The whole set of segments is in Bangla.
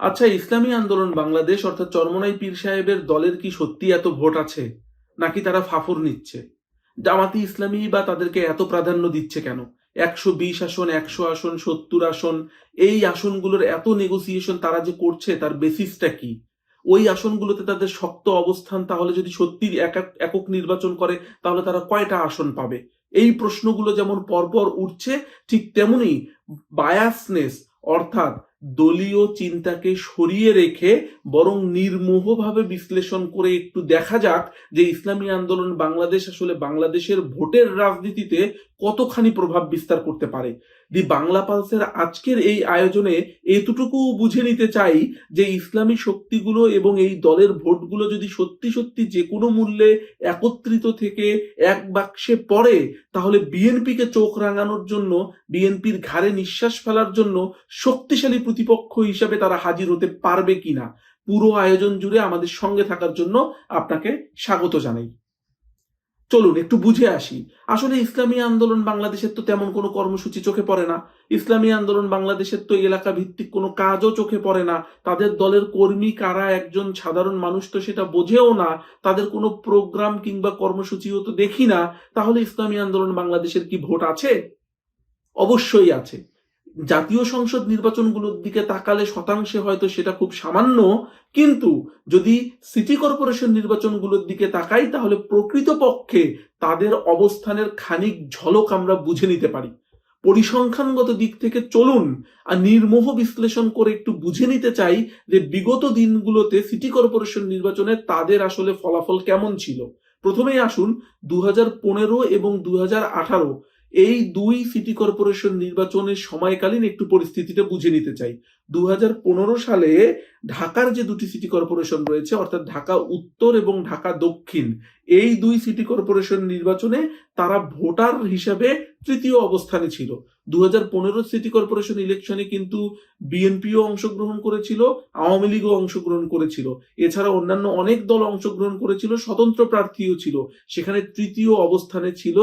আচ্ছা ইসলামী আন্দোলন বাংলাদেশ অর্থাৎ চরমনাই পীর সাহেবের দলের কি সত্যি এত ভোট আছে? নাকি তারা ফাফর নিচ্ছে? জামাতি ইসলামী বা তাদেরকে এত প্রাধান্য দিচ্ছে কেন? একশো বিশ আসন, একশো আসন, সত্তর আসন, এই আসনগুলোর এত নেগোসিয়েশন তারা যে করছে, তার বেসিসটা কি? ওই আসনগুলোতে তাদের শক্ত অবস্থান তাহলে যদি সত্যি একক নির্বাচন করে, তাহলে তারা কয়টা আসন পাবে? এই প্রশ্নগুলো যেমন পরপর উঠছে, ঠিক তেমনি বায়াসনেস অর্থাৎ দলীয় চিন্তাকে সরিয়ে রেখে বরং নির্মোহভাবে বিশ্লেষণ করে একটু দেখা যাক যে ইসলামী আন্দোলন বাংলাদেশ আসলে বাংলাদেশের ভোটের রাজনীতিতে কতখানি প্রভাব বিস্তার করতে পারে? দি বাংলা পালসের আজকের এই আয়োজনে এতটুকু বুঝে নিতে চাই যে ইসলামী শক্তিগুলো এবং এই দলের ভোটগুলো যদি সত্যি সত্যি যে কোনো মূল্যে একত্রিত থেকে এক বাক্সে পড়ে, তাহলে বিএনপিকে চোখ রাঙানোর জন্য, বিএনপির ঘাড়ে নিঃশ্বাস ফেলার জন্য শক্তিশালী প্রতিপক্ষ হিসাবে তারা হাজির হতে পারবে কিনা? পুরো আয়োজন জুড়ে আমাদের সঙ্গে থাকার জন্য আপনাকে স্বাগত জানাই। চলুন, একটু বুঝে আসি। আসলে ইসলামী আন্দোলন বাংলাদেশের তো তেমন কোনো কর্মসূচি চোখে পড়ে না। ইসলামী আন্দোলন বাংলাদেশের তো এলাকা ভিত্তিক কোনো কাজও চোখে পড়ে না। তাদের দলের কর্মী কারা, একজন সাধারণ মানুষ তো সেটা বোঝেও না। তাদের কোনো প্রোগ্রাম কিংবা কর্মসূচিও তো দেখি না। তাহলে ইসলামী আন্দোলন বাংলাদেশের কি ভোট আছে? অবশ্যই আছে। জাতীয় সংসদ নির্বাচনগুলোর দিকে তাকালে শতাংশে হয়তো সেটা খুব সামান্য, কিন্তু যদি সিটি কর্পোরেশন নির্বাচনগুলোর দিকে তাকাই, তাহলে প্রকৃতপক্ষে তাদের অবস্থানের খানিক ঝলক আমরা বুঝে নিতে পারি। পরিসংখ্যানগত দিক থেকে চলুন আর নির্মোহ বিশ্লেষণ করে একটু বুঝে নিতে চাই যে বিগত দিনগুলোতে সিটি কর্পোরেশন নির্বাচনে তাদের আসলে ফলাফল কেমন ছিল। প্রথমেই আসুন দু হাজার পনেরো এবং দু হাজার আঠারো। এই দুই সিটি কর্পোরেশন নির্বাচনের সময়কালীন একটু পরিস্থিতিটা বুঝে নিতে চাই। দু হাজার পনেরো সালে ঢাকার যে দুটি সিটি কর্পোরেশন রয়েছে, অর্থাৎ ঢাকা উত্তর এবং ঢাকা দক্ষিণ, এই দুই সিটি কর্পোরেশন নির্বাচনে তারা ভোটার হিসাবে তৃতীয় অবস্থানে ছিল। দুই হাজার পনেরো সিটি কর্পোরেশন ইলেকশনে কিন্তু বিএনপিও অংশগ্রহণ করেছিল, আওয়ামী লীগও অংশগ্রহণ করেছিল। এছাড়া অন্যান্য অনেক দল অংশগ্রহণ করেছিল, স্বতন্ত্র প্রার্থীও ছিল। সেখানে তৃতীয় অবস্থানে ছিল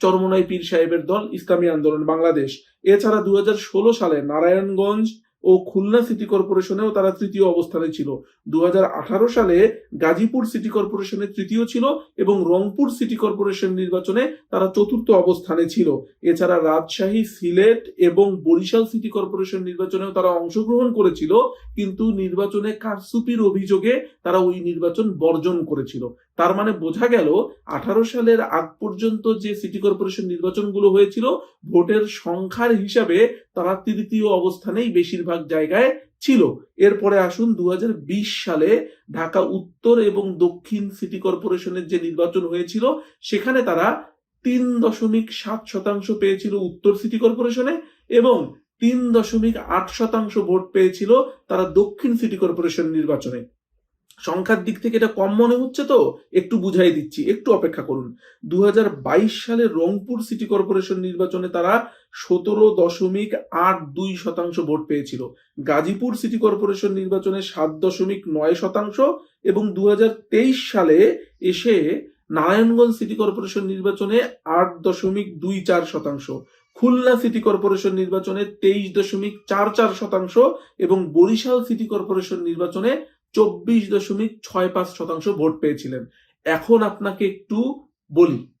চরমনাই পীর সাহেবের দল ইসলামী আন্দোলন বাংলাদেশ। এছাড়া দু হাজার ষোলো সালে নারায়ণগঞ্জ ও খুলনা সিটি কর্পোরেশনেও তারা তৃতীয় অবস্থানে ছিল। দু হাজার আঠারো সালে গাজীপুর সিটি কর্পোরেশনে তৃতীয় ছিল এবং রংপুর সিটি কর্পোরেশন নির্বাচনে তারা চতুর্থ অবস্থানে ছিল। এছাড়া রাজশাহী, সিলেট এবং বরিশাল সিটি কর্পোরেশন নির্বাচনেও তারা অংশগ্রহণ করেছিল, কিন্তু নির্বাচনে কারসুপির অভিযোগে তারা ওই নির্বাচন বর্জন করেছিল। তার মানে বোঝা গেল, আঠারো সালের আগ পর্যন্ত যে সিটি কর্পোরেশন নির্বাচনগুলো হয়েছিল, ভোটের সংখ্যার হিসাবে তারা তৃতীয় অবস্থানেই বেশিরভাগ জায়গায় ছিল। এরপরে আসুন দু হাজার বিশ সালে ঢাকা উত্তর এবং দক্ষিণ সিটি কর্পোরেশনের যে নির্বাচন হয়েছিল, সেখানে তারা তিন দশমিক সাত শতাংশ পেয়েছিল উত্তর সিটি কর্পোরেশনে এবং তিন দশমিক আট শতাংশ ভোট পেয়েছিল তারা দক্ষিণ সিটি কর্পোরেশন নির্বাচনে। সংখ্যার দিক থেকে এটা কম মনে হচ্ছে তো, একটু বুঝাই দিচ্ছি, একটু অপেক্ষা করুন। দু হাজার বাইশ সালে রংপুর সিটি কর্পোরেশন নির্বাচনে তারা সতেরো দশমিক আট দুই শতাংশ ভোট পেয়েছিল। গাজীপুর সিটি কর্পোরেশন নির্বাচনে সাত দশমিক নয় শতাংশ এবং দু হাজার তেইশ সালে এসে নারায়ণগঞ্জ সিটি কর্পোরেশন নির্বাচনে আট দশমিক দুই চার শতাংশ, খুলনা সিটি কর্পোরেশন নির্বাচনে তেইশ দশমিক চার চার শতাংশ এবং বরিশাল সিটি কর্পোরেশন নির্বাচনে চব্বিশ দশমিক ছয় পাঁচ শতাংশ ভোট পেয়েছিলেন। এখন আপনাকে একটু বলি,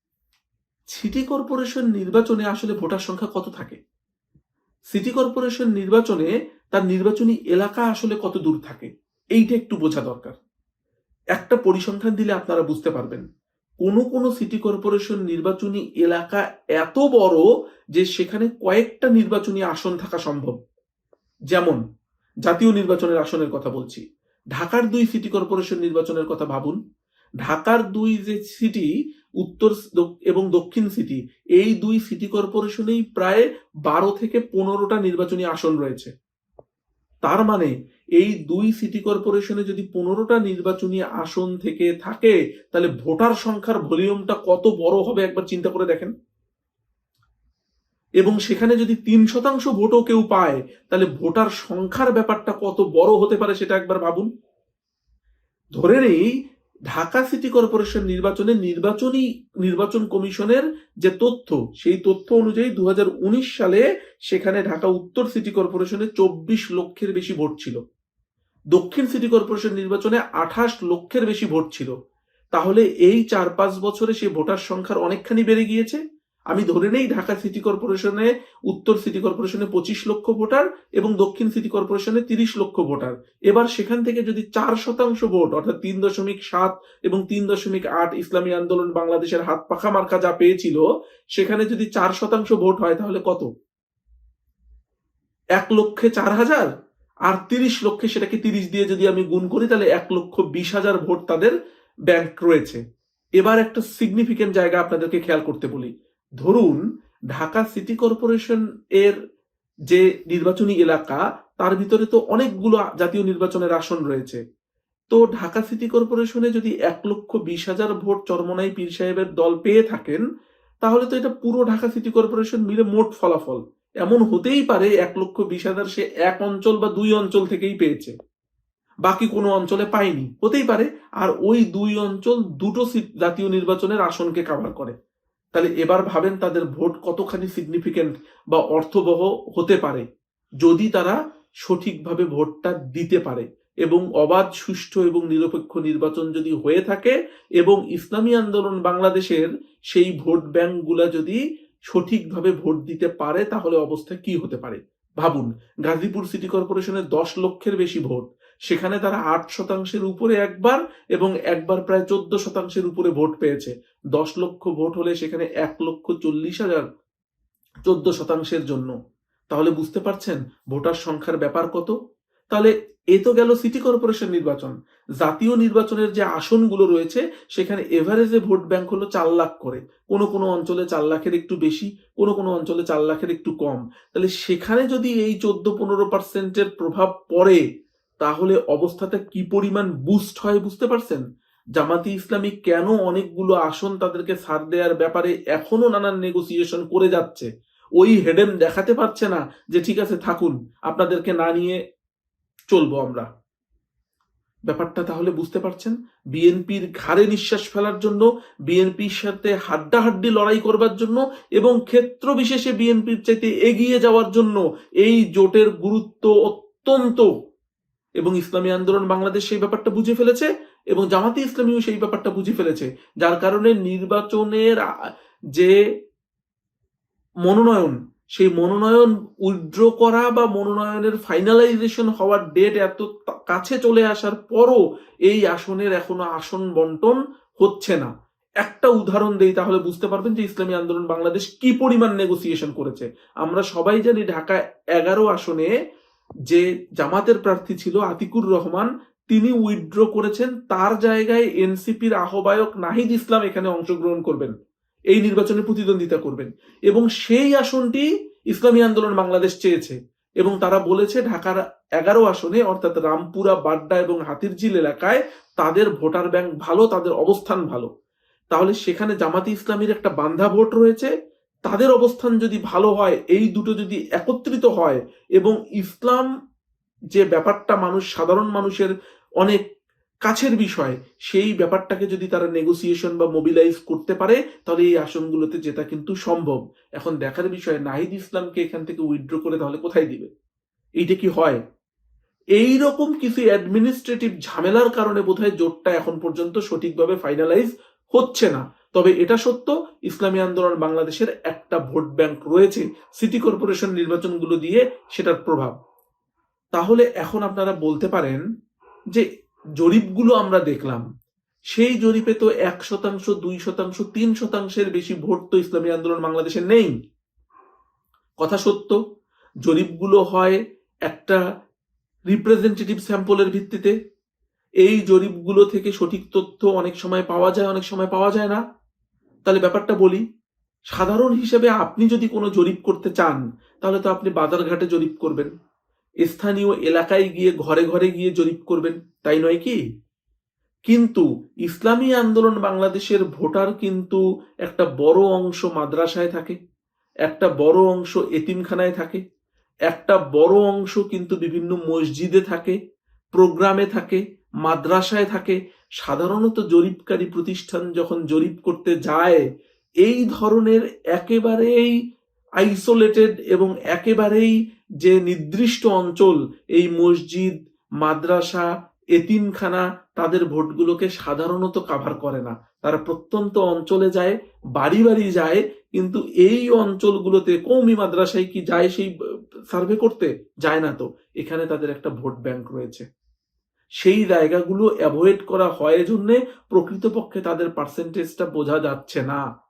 সিটি কর্পোরেশন নির্বাচনে আসলে ভোটার সংখ্যা কত থাকে? সিটি কর্পোরেশন নির্বাচনে তার নির্বাচনী এলাকা আসলে কত দূর থাকে? এইটা একটু বোঝা দরকার। একটা পরিসংখ্যান দিলে আপনারা বুঝতে পারবেন। কোনো কোনো সিটি কর্পোরেশন নির্বাচনী এলাকা এত বড় যে সেখানে কয়েকটা নির্বাচনী আসন থাকা সম্ভব। যেমন, জাতীয় নির্বাচনের আসনের কথা বলছি। ঢাকার দুই সিটি কর্পোরেশন নির্বাচনের কথা ভাবুন, ঢাকার দুই যে সিটি উত্তর এবং দক্ষিণ সিটি এই দুই সিটি কর্পোরেশনেই প্রায় বারো থেকে পনেরোটা নির্বাচনী আসন রয়েছে। তার মানে এই দুই সিটি কর্পোরেশনে যদি পনেরোটা নির্বাচনী আসন থেকে থাকে, তাহলে ভোটার সংখ্যার ভলিউমটা কত বড় হবে একবার চিন্তা করে দেখেন। এবং সেখানে যদি তিন শতাংশ ভোটও কেউ পায়, তাহলে ভোটার সংখ্যার ব্যাপারটা কত বড় হতে পারে সেটা একবার ভাবুন। ধরে নেই, ঢাকা সিটি কর্পোরেশন নির্বাচনে নির্বাচনী নির্বাচন কমিশনের যে তথ্য, সেই তথ্য অনুযায়ী দু হাজার উনিশ সালে সেখানে ঢাকা উত্তর সিটি কর্পোরেশনে চব্বিশ লক্ষের বেশি ভোট ছিল। দক্ষিণ সিটি কর্পোরেশন নির্বাচনে আঠাশ লক্ষের বেশি ভোট ছিল। তাহলে এই চার পাঁচ বছরে সে ভোটার সংখ্যার অনেকখানি বেড়ে গিয়েছে। আমি ধরে নেই ঢাকা সিটি কর্পোরেশনে, উত্তর সিটি কর্পোরেশনে পঁচিশ লক্ষ ভোটার এবং দক্ষিণ সিটি কর্পোরেশনে তিরিশ লক্ষ ভোটার। এবার সেখান থেকে যদি চার শতাংশ ভোট, অর্থাৎ তিন দশমিক সাত এবং তিন দশমিক আট ইসলামী আন্দোলন বাংলাদেশের হাত পাখা মার্কা যা পেয়েছিল, সেখানে যদি চার শতাংশ ভোট হয় তাহলে কত? এক লক্ষে চার হাজার? আর তিরিশ লক্ষে সেটাকে তিরিশ দিয়ে যদি আমি গুণ করি, তাহলে এক লক্ষ বিশ হাজার ভোট তাদের ব্যাংক রয়েছে। এবার একটা সিগনিফিকেন্ট জায়গা আপনাদেরকে খেয়াল করতে বলি। ধরুন, ঢাকা সিটি কর্পোরেশন এর যে নির্বাচনী এলাকা, তার ভিতরে তো অনেকগুলো জাতীয় নির্বাচনের আসন রয়েছে। তো ঢাকা সিটি কর্পোরেশনে যদি এক লক্ষ বিশ হাজার ভোট চরমনাই পীর সাহেবের দল পেয়ে থাকেন, তাহলে তো এটা পুরো ঢাকা সিটি কর্পোরেশন মিলে মোট ফলাফল। এমন হতেই পারে এক লক্ষ বিশ হাজার সে এক অঞ্চল বা দুই অঞ্চল থেকেই পেয়েছে। বাকি কোনো অঞ্চলে পায়নি। হতেই পারে, আর ওই দুই অঞ্চল দুটো জাতীয় নির্বাচনের আসনকে কাভার করে। তাহলে এবার ভাবেন তাদের ভোট কতখানি সিগনিফিকেন্ট বা অর্থবহ হতে পারে, যদি তারা সঠিকভাবে ভোটটা দিতে পারে এবং অবাধ, সুষ্ঠু এবং নিরপেক্ষ নির্বাচন যদি হয়ে থাকে এবং ইসলামী আন্দোলন বাংলাদেশের সেই ভোট ব্যাংকগুলা যদি সঠিকভাবে ভোট দিতে পারে, তাহলে অবস্থা কি হতে পারে? ভাবুন, গাজীপুর সিটি কর্পোরেশনের দশ লক্ষের বেশি ভোট সেখানে তারা আট শতাংশের উপরে একবার এবং একবার প্রায় চোদ্দ শতাংশের উপরে ভোট পেয়েছে। দশ লক্ষ ভোট হলে সেখানে এক লক্ষ চল্লিশ হাজার চোদ্দ শতাংশের জন্য। তাহলে বুঝতে পারছেন ভোটার সংখ্যার ব্যাপার কত? তাহলে এ তো গেল সিটি কর্পোরেশন নির্বাচন। জাতীয় নির্বাচনের যে আসনগুলো রয়েছে, সেখানে এভারেজে ভোট ব্যাংক হলো চার লাখ করে। কোনো কোনো অঞ্চলে চার লাখের একটু বেশি, কোনো কোনো অঞ্চলে চার লাখের একটু কম। তাহলে সেখানে যদি এই চোদ্দ পনেরো পার্সেন্টের প্রভাব পড়ে তাহলে অবস্থাটা কি পরিমাণ বুস্ট হয় বুঝতে পারছেন? জামাতি ইসলামী কেন অনেকগুলো আসন তাদেরকে ছাড় দেওয়ার ব্যাপারে এখনও নানান নেগোসিয়েশন করে যাচ্ছে? ওই হেডেন দেখাতে পারছে না যে ঠিক আছে, থাকুন, আপনাদেরকে না নিয়ে চলবো আমরা। ব্যাপারটা তাহলে বুঝতে পারছেন? বিএনপির ঘাড়ে নিঃশ্বাস ফেলার জন্য, বিএনপির সাথে হাড্ডাহাড্ডি লড়াই করবার জন্য এবং ক্ষেত্র বিশেষে বিএনপির চাইতে এগিয়ে যাওয়ার জন্য এই জোটের গুরুত্ব অত্যন্ত এবং ইসলামী আন্দোলন বাংলাদেশ সেই ব্যাপারটা বুঝে ফেলেছে এবং জামাতি ইসলামীও সেই ব্যাপারটা বুঝে ফেলেছে, যার কারণে নির্বাচনের যে মনোনয়ন, সেই মনোনয়ন উইথড্র করা বা মনোনয়নের ফাইনালাইজেশন হওয়ার ডেট এত কাছে চলে আসার পরও এই আসনের এখনও আসন বন্টন হচ্ছে না। একটা উদাহরণ দেই তাহলে বুঝতে পারবেন যে ইসলামী আন্দোলন বাংলাদেশ কি পরিমাণ নেগোসিয়েশন করেছে। আমরা সবাই জানি ঢাকা এগারো আসনে যে জামাতের প্রার্থী ছিল আতিকুর রহমান, তিনি উইথড্র করেছেন। তার জায়গায় এনসিপির আহ্বায়ক নাহিদ ইসলাম এখানে অংশগ্রহণ করবেন। এই নির্বাচনে প্রতিদ্বন্দ্বিতা করবেন। এবং সেই আসনটি ইসলামী আন্দোলন বাংলাদেশ চেয়েছে। এবং তারা বলেছে ঢাকার এগারো আসনে, অর্থাৎ রামপুরা, বাড্ডা এবং হাতিরঝিল এলাকায় তাদের ভোটার ব্যাংক ভালো, তাদের অবস্থান ভালো। তাহলে সেখানে জামাতি ইসলামীর একটা বান্ধা ভোট রয়েছে। তাদের অবস্থান যদি ভালো হয়, এই দুটো যদি একত্রিত হয় এবং ইসলাম যে ব্যাপারটা মানুষ, সাধারণ মানুষের অনেক কাছের বিষয়, সেই ব্যাপারটাকে যদি তারা নেগোসিয়েশন বা মোবিলাইজ করতে পারে, তাহলে এই আসনগুলোতে জেতা কিন্তু সম্ভব। এখন দেখার বিষয়, নাহিদ ইসলামকে এখান থেকে উইথড্র করে তাহলে কোথায় দিবে? এইটা কি হয়? এই রকম কিছু অ্যাডমিনিস্ট্রেটিভ ঝামেলার কারণে বোধহয় জোটটা এখন পর্যন্ত সঠিকভাবে ফাইনালাইজ হচ্ছে না। তবে এটা সত্য, ইসলামী আন্দোলন বাংলাদেশের একটা ভোট ব্যাংক রয়েছে, সিটি কর্পোরেশন নির্বাচনগুলো দিয়ে সেটার প্রভাব। তাহলে এখন আপনারা বলতে পারেন যে জরিপগুলো আমরা দেখলাম, সেই জরিপে তো এক শতাংশ, দুই শতাংশ, তিন শতাংশের বেশি ভোট তো ইসলামী আন্দোলন বাংলাদেশে নেই। কথা সত্য, জরিপগুলো হয় একটা রিপ্রেজেন্টেটিভ স্যাম্পলের ভিত্তিতে। এই জরিপগুলো থেকে সঠিক তথ্য অনেক সময় পাওয়া যায়, অনেক সময় পাওয়া যায় না। তাহলে ব্যাপারটা বলি। সাধারণ হিসেবে আপনি যদি কোনো জরিপ করতে চান, তাহলে তো আপনি বাজারঘাটে জরিপ করবেন। স্থানীয় এলাকায় গিয়ে ঘরে ঘরে গিয়ে জরিপ করবেন, তাই নয় কি? কিন্তু ইসলামী আন্দোলন বাংলাদেশের ভোটার কিন্তু একটা বড় অংশ মাদ্রাসায় থাকে, একটা বড় অংশ এতিমখানায় থাকে, একটা বড় অংশ কিন্তু বিভিন্ন মসজিদে থাকে, প্রোগ্রামে থাকে, মাদ্রাসায় থাকে সাধারণত জরিপকারী প্রতিষ্ঠান যখন জরিপ করতে যায়, এই ধরনের একেবারেই আইসোলেটেড এবং একেবারেই যে নির্দিষ্ট অঞ্চল, এই মসজিদ, মাদ্রাসা, এতিমখানা, তাদের ভোটগুলোকে সাধারণত কাভার করে না। তারা প্রত্যন্ত অঞ্চলে যায়, বাড়ি বাড়ি যায়, কিন্তু এই অঞ্চলগুলোতে কৌমি মাদ্রাসায় কি যায় সেই, সার্ভে করতে? যায় না তো। এখানে তাদের একটা ভোট ব্যাংক রয়েছে। সেই জায়গাগুলো অ্যাভয়েড করা হয় জন্য প্রকৃতপক্ষে তাদের পার্সেন্টেজটা বোঝা যাচ্ছে না।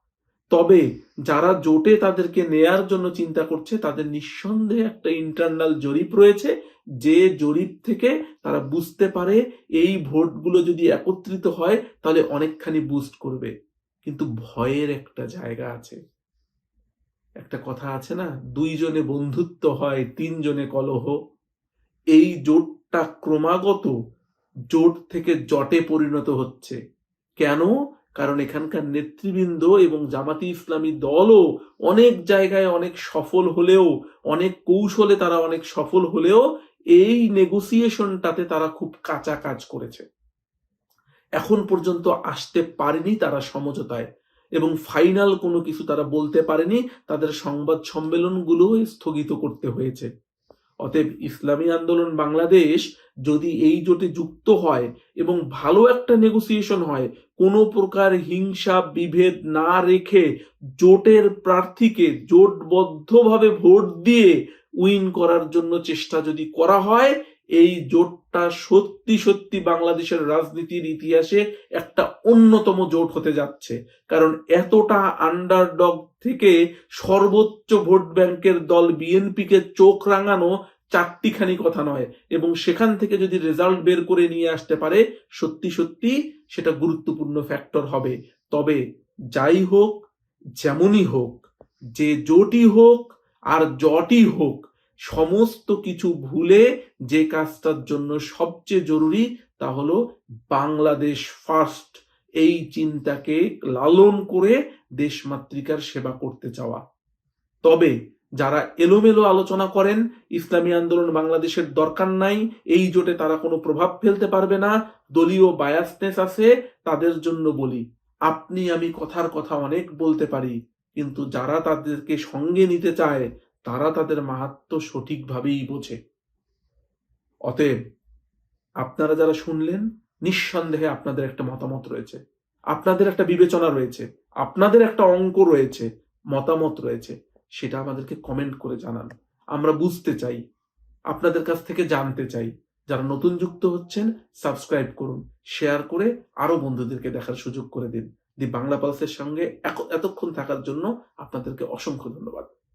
তবে যারা জোটে তাদেরকে নেয়ার জন্য চিন্তা করছে, তাদের নিঃসন্দেহে একটা ইন্টারনাল জরিপ রয়েছে। যে জরিপ থেকে তারা বুঝতে পারে এই ভোটগুলো যদি একত্রিত হয়, তাহলে অনেকখানি বুস্ট করবে। কিন্তু ভয়ের একটা জায়গা আছে। একটা কথা আছে না, দুইজনে বন্ধুত্ব হয়, তিনজনে কলহ। এই জোটটা ক্রমাগত জোট থেকে জটে পরিণত হচ্ছে। কেন? কারণ এখানকার নেতৃবৃন্দ এবং জামাতি ইসলামী দলও অনেক জায়গায় অনেক সফল হলেও, অনেক কৌশলে তারা অনেক সফল হলেও এই নেগোসিয়েশনটাতে তারা খুব কাঁচা কাজ করেছে। এখন পর্যন্ত আসতে পারেনি তারা সমঝোতায় এবং ফাইনাল কোনো কিছু তারা বলতে পারেনি। তাদের সংবাদ সম্মেলনগুলো স্থগিত করতে হয়েছে। অতএব ইসলামী আন্দোলন বাংলাদেশ যদি এই জোটে যুক্ত হয় এবং ভালো একটা নেগোসিয়েশন হয়, কোনো প্রকার হিংসা, বিভেদ না রেখে জোটের প্রার্থীকে জোটবদ্ধভাবে ভোট দিয়ে উইন করার জন্য চেষ্টা যদি করা হয় এই জোটটা সত্যি সত্যি বাংলাদেশের রাজনীতির ইতিহাসে একটা অন্যতম জোট হতে যাচ্ছে। কারণ এতটা আন্ডারডগ থেকে সর্বোচ্চ ভোট ব্যাংকের দল বিএনপিকে চোখ রাঙানো চারটিখানি কথা নয়। এবং সেখান থেকে যদি রেজাল্ট বের করে নিয়ে আসতে পারে, সত্যি সত্যি সেটা গুরুত্বপূর্ণ ফ্যাক্টর হবে। তবে যাই হোক, যেমনই হোক, যে জোটই হোক আর জটই হোক সমস্ত কিছু ভুলে যে কাজটার জন্য সবচেয়ে জরুরি তা হলো বাংলাদেশ ফার্স্ট এই চিন্তাকে লালন করে দেশমাতৃকার সেবা করতে চাওয়া। তবে যারা এলোমেলো আলোচনা করেন, ইসলামী আন্দোলন বাংলাদেশের দরকার নাই, এই জোটে তারা কোনো প্রভাব ফেলতে পারবে না, দলীয় বায়াসনেস আছে, তাদের জন্য বলি, আপনি আমি কথার কথা অনেক বলতে পারি, কিন্তু যারা তাদেরকে সঙ্গে নিতে চায় তারা তাদের মাহাত্ম সঠিকভাবেই বোঝে। অতএব আপনারা যারা শুনলেন, নিঃসন্দেহে আপনাদের একটা মতামত রয়েছে। আপনাদের একটা বিবেচনা রয়েছে, আপনাদের একটা অঙ্ক রয়েছে, মতামত রয়েছে, সেটা আমাদেরকে কমেন্ট করে জানান। আমরা বুঝতে চাই, আপনাদের কাছ থেকে জানতে চাই। যারা নতুন যুক্ত হচ্ছেন সাবস্ক্রাইব করুন শেয়ার করে আরও বন্ধুদেরকে দেখার সুযোগ করে দিন। দি বাংলা পালসের সঙ্গে এতক্ষণ থাকার জন্য আপনাদেরকে অসংখ্য ধন্যবাদ।